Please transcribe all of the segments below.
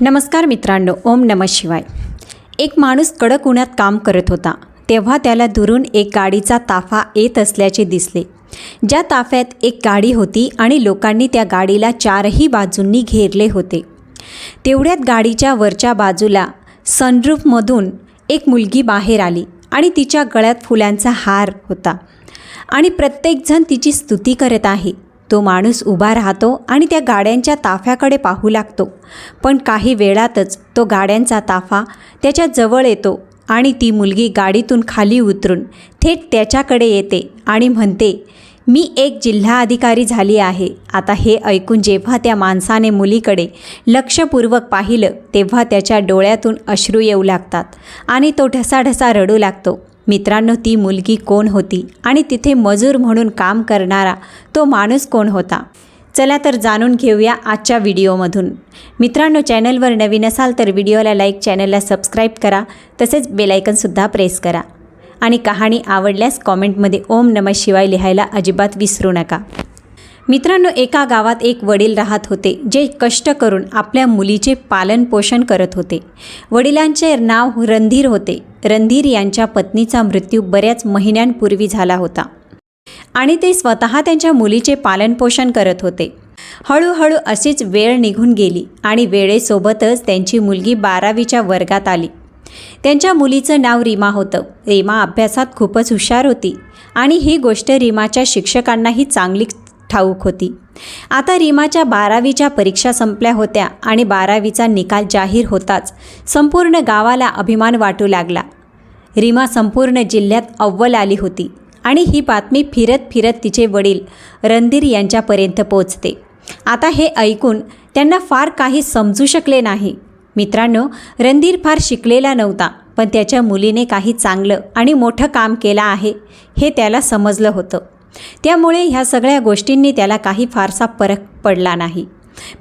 नमस्कार मित्रांनो ओम नम शिवाय. एक माणूस कडक उन्हात काम करत होता. तेव्हा त्याला दुरून एक गाडीचा ताफा येत असल्याचे दिसले. ज्या ताफ्यात एक गाडी होती आणि लोकांनी त्या गाडीला चारही बाजूंनी घेरले होते. तेवढ्यात गाडीच्या वरच्या बाजूला सनरूफमधून एक मुलगी बाहेर आली आणि तिच्या गळ्यात फुलांचा हार होता. आणि प्रत्येकजण तिची स्तुती करत आहे. तो माणूस उभा राहतो आणि त्या गाड्यांच्या ताफ्याकडे पाहू लागतो. पण काही वेळातच तो गाड्यांचा ताफा त्याच्याजवळ येतो आणि ती मुलगी गाडीतून खाली उतरून थेट त्याच्याकडे येते आणि म्हणते मी एक जिल्हाधिकारी झाली आहे. आता हे ऐकून जेव्हा त्या माणसाने मुलीकडे लक्षपूर्वक पाहिलं तेव्हा त्याच्या डोळ्यातून अश्रू येऊ लागतात आणि तो ढसाढसा रडू लागतो. मित्रांनो ती मुलगी कोण होती आणि तिथे मजूर म्हणून काम करणारा तो माणूस कोण होता? चला तर जाणून घेऊया आजच्या व्हिडिओमधून. मित्रांनो चॅनलवर नवीन असाल तर व्हिडिओला लाईक चॅनलला सबस्क्राईब करा तसेच बेलायकनसुद्धा प्रेस करा. आणि कहाणी आवडल्यास कॉमेंटमध्ये ओम नम शिवाय लिहायला अजिबात विसरू नका. मित्रांनो एका गावात एक वडील राहत होते जे कष्ट करून आपल्या मुलीचे पालनपोषण करत होते. वडिलांचे नाव रणधीर होते. रणधीर यांच्या पत्नीचा मृत्यू बऱ्याच महिन्यांपूर्वी झाला होता. आणि ते स्वतः त्यांच्या मुलीचे पालनपोषण करत होते. हळूहळू अशीच वेळ निघून गेली आणि वेळेसोबतच त्यांची मुलगी बारावीच्या वर्गात आली. त्यांच्या मुलीचं नाव रीमा होतं. रीमा अभ्यासात खूपच हुशार होती आणि ही गोष्ट रीमाच्या शिक्षकांनाही चांगली ठाऊक होती. आता रीमाच्या बारावीच्या परीक्षा संपल्या होत्या आणि बारावीचा निकाल जाहीर होताच संपूर्ण गावाला अभिमान वाटू लागला. रीमा संपूर्ण जिल्ह्यात अव्वल आली होती आणि ही बातमी फिरत फिरत तिचे वडील रणधीर यांच्यापर्यंत पोचते. आता हे ऐकून त्यांना फार काही समजू शकले नाही. मित्रांनो रणधीर फार शिकलेला नव्हता पण त्याच्या मुलीने काही चांगलं आणि मोठं काम केलं आहे हे त्याला समजलं होतं. त्यामुळे ह्या सगळ्या गोष्टींनी त्याला काही फारसा फरक पडला नाही.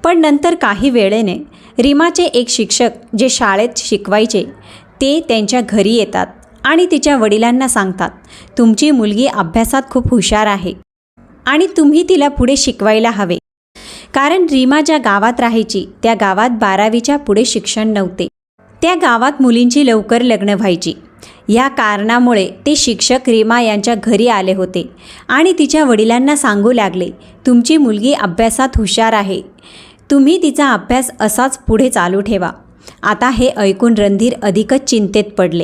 पण नंतर काही वेळेने रीमाचे एक शिक्षक जे शाळेत शिकवायचे ते त्यांच्या घरी येतात आणि तिच्या वडिलांना सांगतात तुमची मुलगी अभ्यासात खूप हुशार आहे आणि तुम्ही तिला पुढे शिकवायला हवे. कारण रीमा ज्या गावात राहायची त्या गावात बारावीच्या पुढे शिक्षण नव्हते. त्या गावात मुलींची लवकर लग्न व्हायची. या कारणामुळे ते शिक्षक रीमा यांच्या घरी आले होते आणि तिच्या वडिलांना सांगू लागले तुमची मुलगी अभ्यासात हुशार आहे. तुम्ही तिचा अभ्यास असाच पुढे चालू ठेवा. आता हे ऐकून रणधीर अधिकच चिंतेत पडले.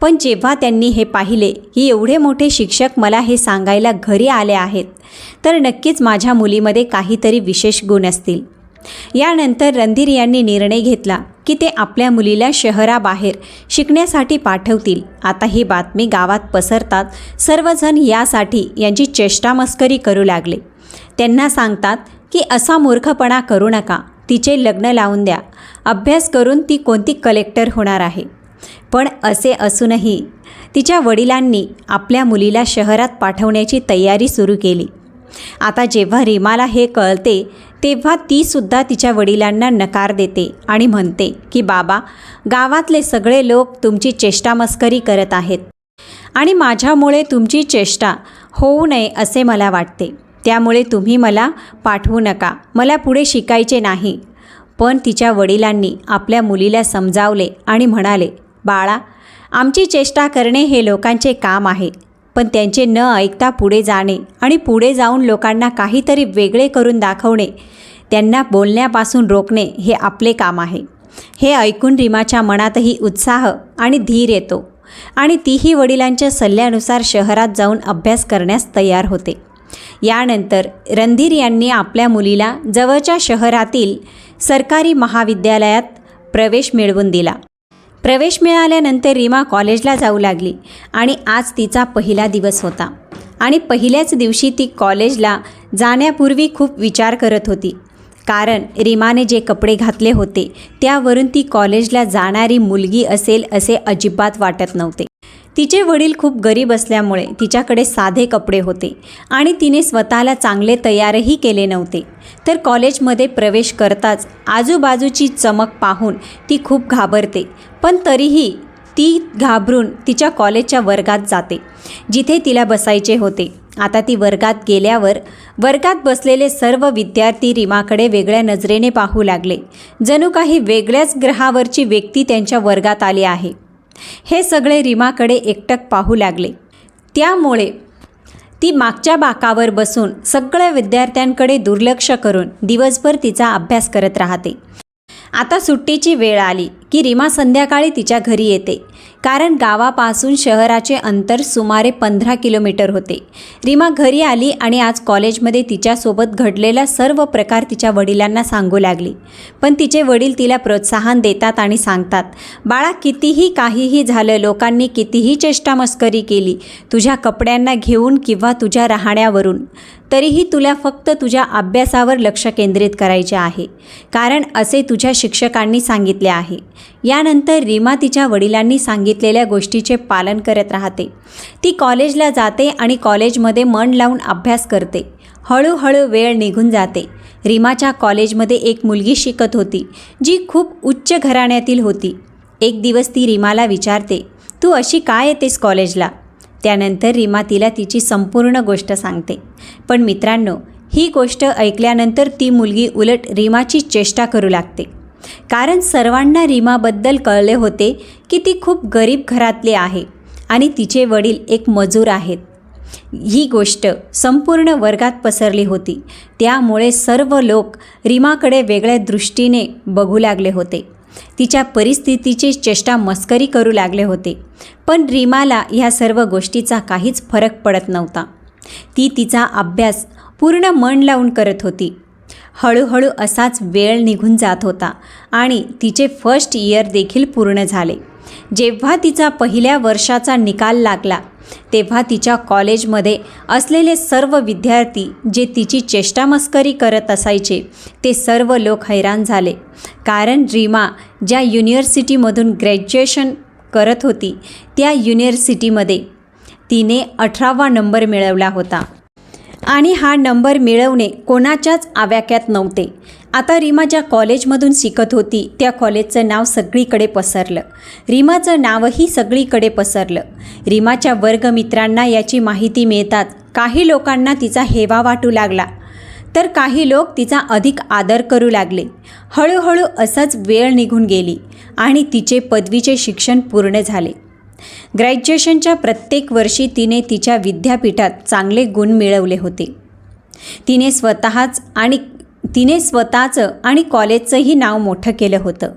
पण जेव्हा त्यांनी हे पाहिले की एवढे मोठे शिक्षक मला हे सांगायला घरी आले आहेत तर नक्कीच माझ्या मुलीमध्ये काहीतरी विशेष गुण असतील. यानंतर रणधीर यांनी निर्णय घेतला की ते आपल्या मुलीला शहराबाहेर शिकण्यासाठी पाठवतील. आता ही बातमी गावात पसरतात. सर्वजण यासाठी यांची चेष्टामस्करी करू लागले. त्यांना सांगतात की असा मूर्खपणा करू नका. तिचे लग्न लावून द्या. अभ्यास करून ती कोणती कलेक्टर होणार आहे पण असे असूनही तिच्या वडिलांनी आपल्या मुलीला शहरात पाठवण्याची तयारी सुरू केली. आता जेव्हा रीमाला हे कळते तेव्हा तीसुद्धा तिच्या वडिलांना नकार देते आणि म्हणते की बाबा गावातले सगळे लोक तुमची चेष्टामस्करी करत आहेत आणि माझ्यामुळे तुमची चेष्टा होऊ नये असे मला वाटते. त्यामुळे तुम्ही मला पाठवू नका. मला पुढे शिकायचे नाही. पण तिच्या वडिलांनी आपल्या मुलीला समजावले आणि म्हणाले बाळा आमची चेष्टा करणे हे लोकांचे काम आहे. पण त्यांचे न ऐकता पुढे जाणे आणि पुढे जाऊन लोकांना काहीतरी वेगळे करून दाखवणे त्यांना बोलण्यापासून रोखणे हे आपले काम आहे. हे ऐकून रिमाच्या मनातही उत्साह आणि धीर येतो आणि तीही वडिलांच्या सल्ल्यानुसार शहरात जाऊन अभ्यास करण्यास तयार होते. यानंतर रणधीर यांनी आपल्या मुलीला जवळच्या शहरातील सरकारी महाविद्यालयात प्रवेश मिळवून दिला. प्रवेश मिळाल्यानंतर रीमा कॉलेजला जाऊ लागली आणि आज तिचा पहिला दिवस होता. आणि पहिल्याच दिवशी ती कॉलेजला जाण्यापूर्वी खूप विचार करत होती. कारण रीमाने जे कपडे घातले होते त्यावरून ती कॉलेजला जाणारी मुलगी असेल असे अजिबात वाटत नव्हते. तिचे वडील खूप गरीब असल्यामुळे तिच्याकडे साधे कपडे होते आणि तिने स्वतःला चांगले तयारही केले नव्हते. तर कॉलेजमध्ये प्रवेश करताच आजूबाजूची चमक पाहून ती खूप घाबरते. पण तरीही ती घाबरून तिच्या कॉलेजच्या वर्गात जाते जिथे तिला बसायचे होते. आता ती वर्गात गेल्यावर वर्गात बसलेले सर्व विद्यार्थी रीमाकडे वेगळ्या नजरेने पाहू लागले. जणू काही वेगळ्याच ग्रहावरची व्यक्ती त्यांच्या वर्गात आली आहे. हे सगळे रीमाकडे एकटक पाहू लागले. त्यामुळे ती मागच्या बाकावर बसून सगळ्या विद्यार्थ्यांकडे दुर्लक्ष करून दिवसभर तिचा अभ्यास करत राहते. आता सुट्टीची वेळ आली की रीमा संध्याकाळी तिच्या घरी येते. कारण गावापासून शहराचे अंतर सुमारे पंधरा किलोमीटर होते. रीमा घरी आली आणि आज कॉलेजमध्ये तिच्यासोबत घडलेला सर्व प्रकार तिच्या वडिलांना सांगू लागली. पण तिचे वडील तिला प्रोत्साहन देतात आणि सांगतात बाळा कितीही काहीही झालं लोकांनी कितीही चेष्टामस्करी केली तुझ्या कपड्यांना घेऊन किंवा तुझ्या राहण्यावरून तरीही तुला फक्त तुझ्या अभ्यासावर लक्ष केंद्रित करायचे आहे. कारण असे तुझ्या शिक्षकांनी सांगितले आहे. यानंतर रीमा तिच्या वडिलांनी सांगितलेल्या गोष्टीचे पालन करत राहते. ती कॉलेजला जाते आणि कॉलेजमध्ये मन लावून अभ्यास करते. हळूहळू वेळ निघून जाते. रीमाच्या कॉलेजमध्ये एक मुलगी शिकत होती जी खूप उच्च घराण्यातील होती. एक दिवस ती रीमाला विचारते तू अशी काय येतेस कॉलेजला? त्यानंतर रीमा तिला तिची संपूर्ण गोष्ट सांगते. पण मित्रांनो ही गोष्ट ऐकल्यानंतर ती मुलगी उलट रीमाची चेष्टा करू लागते. कारण सर्वांना रीमाबद्दल कळले होते की ती खूप गरीब घरातली आहे आणि तिचे वडील एक मजूर आहेत. ही गोष्ट संपूर्ण वर्गात पसरली होती. त्यामुळे सर्व लोक रीमाकडे वेगळ्या दृष्टीने बघू लागले होते. तिच्या परिस्थितीची चेष्टा मस्करी करू लागले होते. पण रीमाला ह्या सर्व गोष्टीचा काहीच फरक पडत नव्हता. ती तिचा अभ्यास पूर्ण मन लावून करत होती. हळूहळू असाच वेळ निघून जात होता आणि तिचे फर्स्ट इयर देखील पूर्ण झाले. जेव्हा तिचा पहिल्या वर्षाचा निकाल लागला तेव्हा तिच्या कॉलेजमध्ये असलेले सर्व विद्यार्थी जे तिची चेष्टामस्करी करत असायचे ते सर्व लोक हैराण झाले. कारण रीमा ज्या युनिव्हर्सिटीमधून ग्रॅज्युएशन करत होती त्या युनिव्हर्सिटीमध्ये तिने अठरावा नंबर मिळवला होता. आणि हा नंबर मिळवणे कोणाच्याच आव्याक्यात नव्हते. आता रीमा ज्या कॉलेजमधून शिकत होती त्या कॉलेजचं नाव सगळीकडे पसरलं. रीमाचं नावही सगळीकडे पसरलं. रीमाच्या वर्गमित्रांना याची माहिती मिळतात. काही लोकांना तिचा हेवा वाटू लागला. तर काही लोक तिचा अधिक आदर करू लागले. हळूहळू असंच वेळ निघून गेली आणि तिचे पदवीचे शिक्षण पूर्ण झाले. ग्रॅज्युएशनच्या प्रत्येक वर्षी तिने तिच्या विद्यापीठात चांगले गुण मिळवले होते. तिने स्वतःच आणि तिने स्वतःचं आणि कॉलेजचंही नाव मोठं केलं होतं.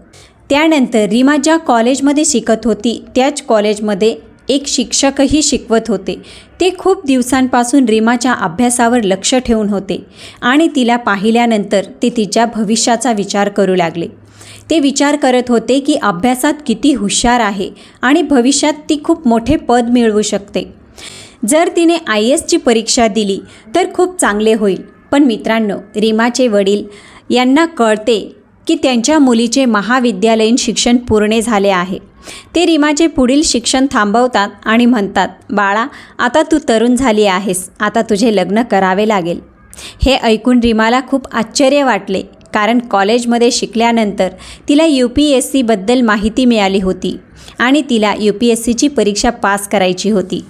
त्यानंतर रीमा ज्या कॉलेजमध्ये शिकत होती त्याच कॉलेजमध्ये एक शिक्षकही शिकवत होते. ते खूप दिवसांपासून रीमाच्या अभ्यासावर लक्ष ठेवून होते आणि तिला पाहिल्यानंतर ते तिच्या भविष्याचा विचार करू लागले. ते विचार करत होते की अभ्यासात किती हुशार आहे आणि भविष्यात ती खूप मोठे पद मिळवू शकते. जर तिने आय एसची परीक्षा दिली तर खूप चांगले होईल. पण मित्रांनो रीमाचे वडील यांना कळते की त्यांच्या मुलीचे महाविद्यालयीन शिक्षण पूर्ण झाले आहे. ते रीमाचे पुढील शिक्षण थांबवतात आणि म्हणतात बाळा आता तू तरुण झाली आहेस. आता तुझे लग्न करावे लागेल. हे ऐकून रीमाला खूप आश्चर्य वाटले. कारण कॉलेजमध्ये शिकल्यानंतर तिला यू पी एस सीबद्दल माहिती मिळाली होती आणि तिला यू पी एस सीची परीक्षा पास करायची होती.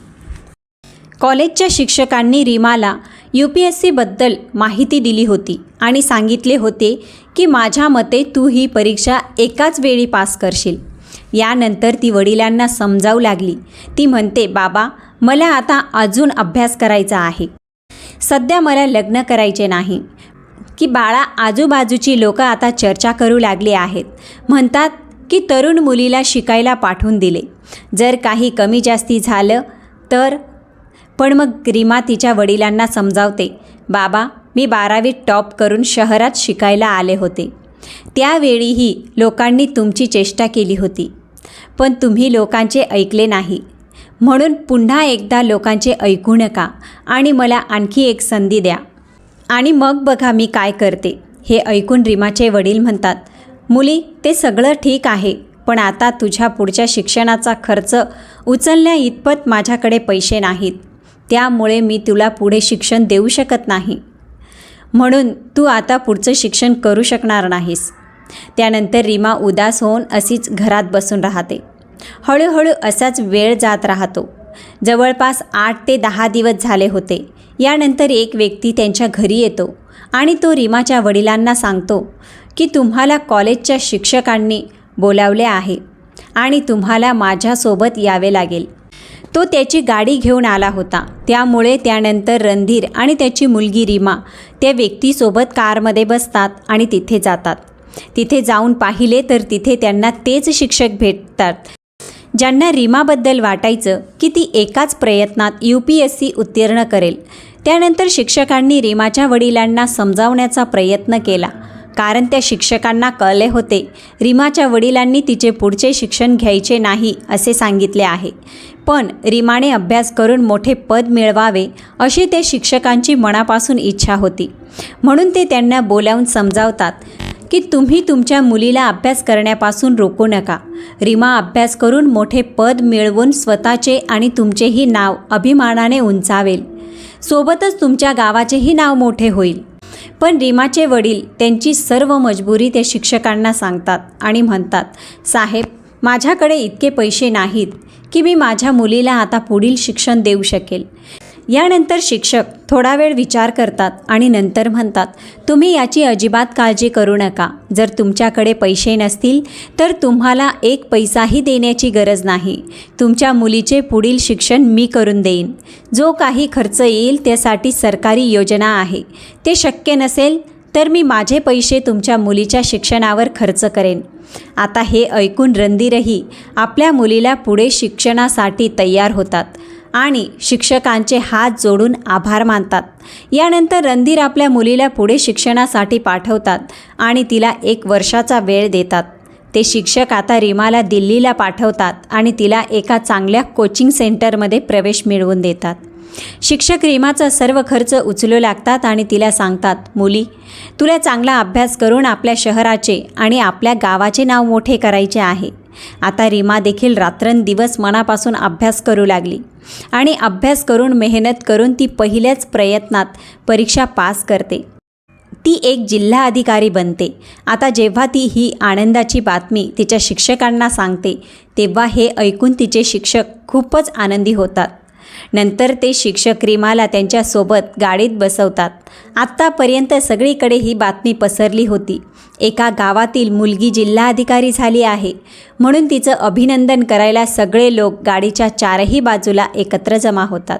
कॉलेजच्या शिक्षकांनी रीमाला यू पी एस सीबद्दल माहिती दिली होती आणि सांगितले होते की माझ्या मते तू ही परीक्षा एकाच वेळी पास करशील. यानंतर ती वडिलांना समजावू लागली. ती म्हणते बाबा मला आता अजून अभ्यास करायचा आहे. सध्या मला लग्न करायचे नाही. की बाळा आजूबाजूची लोकं आता चर्चा करू लागली आहेत. म्हणतात की तरुण मुलीला शिकायला पाठवून दिले. जर काही कमी जास्ती झालं तर? पण मग रीमा तिच्या वडिलांना समजावते बाबा मी बारावीत टॉप करून शहरात शिकायला आले होते. त्यावेळीही लोकांनी तुमची चेष्टा केली होती. पण तुम्ही लोकांचे ऐकले नाही. म्हणून पुन्हा एकदा लोकांचे ऐकू नका आणि मला आणखी एक संधी द्या. आणि मग बघा मी काय करते. हे ऐकून रिमाचे वडील म्हणतात मुली ते सगळं ठीक आहे पण आता तुझ्या पुढच्या शिक्षणाचा खर्च उचलण्या इतपत माझ्याकडे पैसे नाहीत. त्यामुळे मी तुला पुढे शिक्षण देऊ शकत नाही. म्हणून तू आता पुढचं शिक्षण करू शकणार नाहीस. त्यानंतर रीमा उदास होऊन अशीच घरात बसून राहते. हळूहळू असाच वेळ जात राहतो. जवळपास आठ ते दहा दिवस झाले होते. यानंतर एक व्यक्ती त्यांच्या घरी येतो आणि तो रीमाच्या वडिलांना सांगतो की तुम्हाला कॉलेजच्या शिक्षकांनी बोलावले आहे आणि तुम्हाला माझ्यासोबत यावे लागेल. तो त्याची गाडी घेऊन आला होता. त्यामुळे त्यानंतर रणधीर आणि त्याची मुलगी रीमा त्या व्यक्तीसोबत कारमध्ये बसतात आणि तिथे जातात. तिथे जाऊन पाहिले तर तिथे त्यांना तेच शिक्षक भेटतात. ज्यांना रीमाबद्दल वाटायचं की ती एकाच प्रयत्नात यू पी एस सी उत्तीर्ण करेल. त्यानंतर शिक्षकांनी रीमाच्या वडिलांना समजावण्याचा प्रयत्न केला. कारण त्या शिक्षकांना कळले होते रीमाच्या वडिलांनी तिचे पुढचे शिक्षण घ्यायचे नाही असे सांगितले आहे. पण रीमाने अभ्यास करून मोठे पद मिळवावे अशी ते शिक्षकांची मनापासून इच्छा होती. म्हणून ते त्यांना बोलावून समजावतात. की तुम्ही तुमच्या मुलीला अभ्यास करण्यापासून रोखू नका. रीमा अभ्यास करून मोठे पद मिळवून स्वतःचे आणि तुमचेही नाव अभिमानाने उंचावेल. सोबतच तुमच्या गावाचेही नाव मोठे होईल. पण रीमाचे वडील त्यांची सर्व मजबुरी ते शिक्षकांना सांगतात आणि म्हणतात साहेब माझ्याकडे इतके पैसे नाहीत की मी माझ्या मुलीला आता पुढील शिक्षण देऊ शकेल. यानंतर शिक्षक थोडा वेळ विचार करतात आणि नंतर म्हणतात तुम्ही याची अजिबात काळजी करू नका. जर तुमच्याकडे पैसे नसतील तर तुम्हाला एक पैसाही देण्याची गरज नाही. तुमच्या मुलीचे पुढील शिक्षण मी करून देईन. जो काही खर्च येईल त्यासाठी सरकारी योजना आहे. ते शक्य नसेल तर मी माझे पैसे तुमच्या मुलीच्या शिक्षणावर खर्च करेन. आता हे ऐकून रणधीरही आपल्या मुलीला पुढे शिक्षणासाठी तयार होतात. आणि शिक्षकांचे हात जोडून आभार मानतात. यानंतर रणधीर आपल्या मुलीला पुढे शिक्षणासाठी पाठवतात आणि तिला एक वर्षाचा वेळ देतात. ते शिक्षक आता रीमाला दिल्लीला पाठवतात आणि तिला एका चांगल्या कोचिंग सेंटरमध्ये प्रवेश मिळवून देतात. शिक्षक रीमाचा सर्व खर्च उचलू लागतात आणि तिला सांगतात मुली तुला चांगला अभ्यास करून आपल्या शहराचे आणि आपल्या गावाचे नाव मोठे करायचे आहे. आता रीमा देखील रात्रंदिवस मनापासून अभ्यास करू लागली. आणि अभ्यास करून मेहनत करून ती पहिल्याच प्रयत्नात परीक्षा पास करते. ती एक जिल्हा अधिकारी बनते. आता जेव्हा ती ही आनंदाची बातमी तिच्या शिक्षकांना सांगते तेव्हा हे ऐकून तिचे शिक्षक खूपच आनंदी होतात. नंतर ते शिक्षक रीमाला त्यांच्यासोबत गाडीत बसवतात. आत्तापर्यंत सगळीकडे ही बातमी पसरली होती. एका गावातील मुलगी जिल्हाधिकारी झाली आहे. म्हणून तिचं अभिनंदन करायला सगळे लोक गाडीच्या चारही बाजूला एकत्र जमा होतात.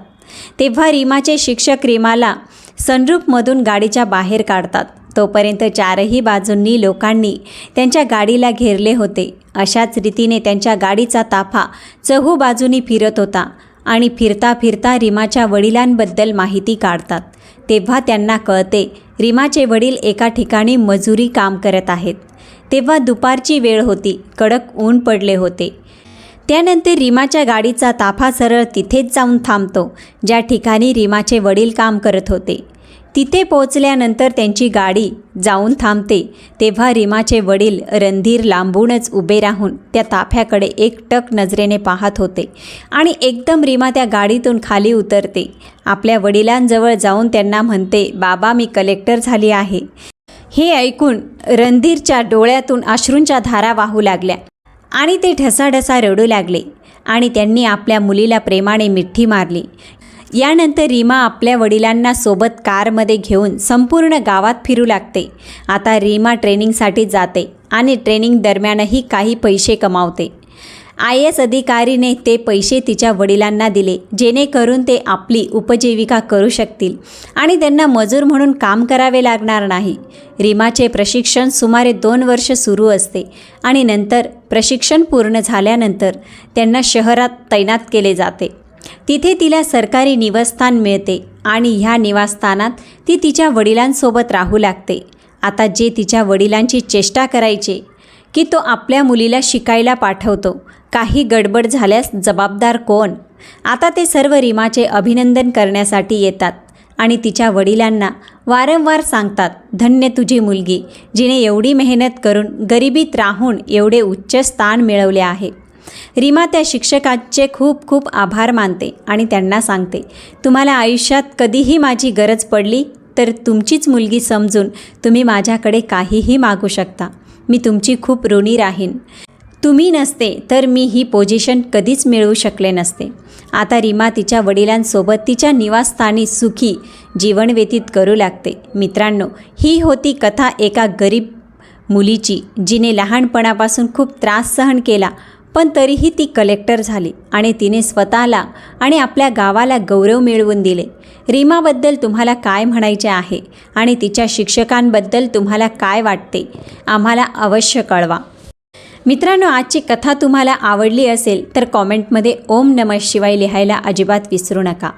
तेव्हा रीमाचे शिक्षक रीमाला सनरूपमधून गाडीच्या बाहेर काढतात. तोपर्यंत चारही बाजूंनी लोकांनी त्यांच्या गाडीला घेरले होते. अशाच रीतीने त्यांच्या गाडीचा ताफा चहू बाजूनी फिरत होता. आणि फिरता फिरता रीमाच्या वडिलांबद्दल माहिती काढतात. तेव्हा त्यांना कळते रीमाचे वडील एका ठिकाणी मजुरी काम करत आहेत. तेव्हा दुपारची वेळ होती कडक ऊन पडले होते. त्यानंतर रीमाच्या गाडीचा ताफा सरळ तिथेच जाऊन थांबतो ज्या ठिकाणी रीमाचे वडील काम करत होते. तिथे पोचल्यानंतर त्यांची गाडी जाऊन थांबते. तेव्हा रीमाचे वडील रणधीर लांबूनच उभे राहून त्या ताफ्याकडे एकटक नजरेने पाहत होते आणि एकदम रीमा त्या गाडीतून खाली उतरते. आपल्या वडिलांजवळ जाऊन त्यांना म्हणते बाबा मी कलेक्टर झाली आहे. हे ऐकून रणधीरच्या डोळ्यातून अश्रूंच्या धारा वाहू लागल्या आणि ते ढसाढसा रडू लागले आणि त्यांनी आपल्या मुलीला प्रेमाने मिठी मारली. यानंतर रीमा आपल्या वडिलांना सोबत कारमध्ये घेऊन संपूर्ण गावात फिरू लागते. आता रीमा ट्रेनिंगसाठी जाते आणि ट्रेनिंग दरम्यानही काही पैसे कमावते. आय एस अधिकारीने ते पैसे तिच्या वडिलांना दिले जेणेकरून ते आपली उपजीविका करू शकतील आणि त्यांना मजूर म्हणून काम करावे लागणार नाही. रीमाचे प्रशिक्षण सुमारे दोन वर्ष सुरू असते आणि नंतर प्रशिक्षण पूर्ण झाल्यानंतर त्यांना शहरात तैनात केले जाते. तिथे तिला सरकारी निवासस्थान मिळते आणि ह्या निवासस्थानात ती तिच्या वडिलांसोबत राहू लागते. आता जे तिच्या वडिलांची चेष्टा करायचे की तो आपल्या मुलीला शिकायला पाठवतो काही गडबड झाल्यास जबाबदार कोण? आता ते सर्व रीमाचे अभिनंदन करण्यासाठी येतात आणि तिच्या वडिलांना वारंवार सांगतात धन्य तुझी मुलगी जिने एवढी मेहनत करून गरिबीत राहून एवढे उच्च स्थान मिळवले आहे. रीमा त्या शिक्षकाचे खूप खूप आभार मानते आणि त्यांना सांगते तुम्हाला आयुष्यात कधीही माझी गरज पडली तर तुमचीच मुलगी समजून तुम्ही माझ्याकडे काहीही मागू शकता. मी तुमची खूप ऋणी राहीन. तुम्ही नसते तर मी ही पोझिशन कधीच मिळवू शकले नसते. आता रीमा तिच्या वडिलांसोबत तिच्या निवासस्थानी सुखी जीवन व्यतीत करू लागते. मित्रांनो ही होती कथा एका गरीब मुलीची जिने लहानपणापासून खूप त्रास सहन केला पण तरीही ती कलेक्टर झाली आणि तिने स्वतःला आणि आपल्या गावाला गौरव मिळवून दिले. रीमाबद्दल तुम्हाला काय म्हणायचे आहे आणि तिच्या शिक्षकांबद्दल तुम्हाला काय वाटते आम्हाला अवश्य कळवा. मित्रांनो आजची कथा तुम्हाला आवडली असेल तर कॉमेंटमध्ये ओम नमः शिवाय लिहायला अजिबात विसरू नका.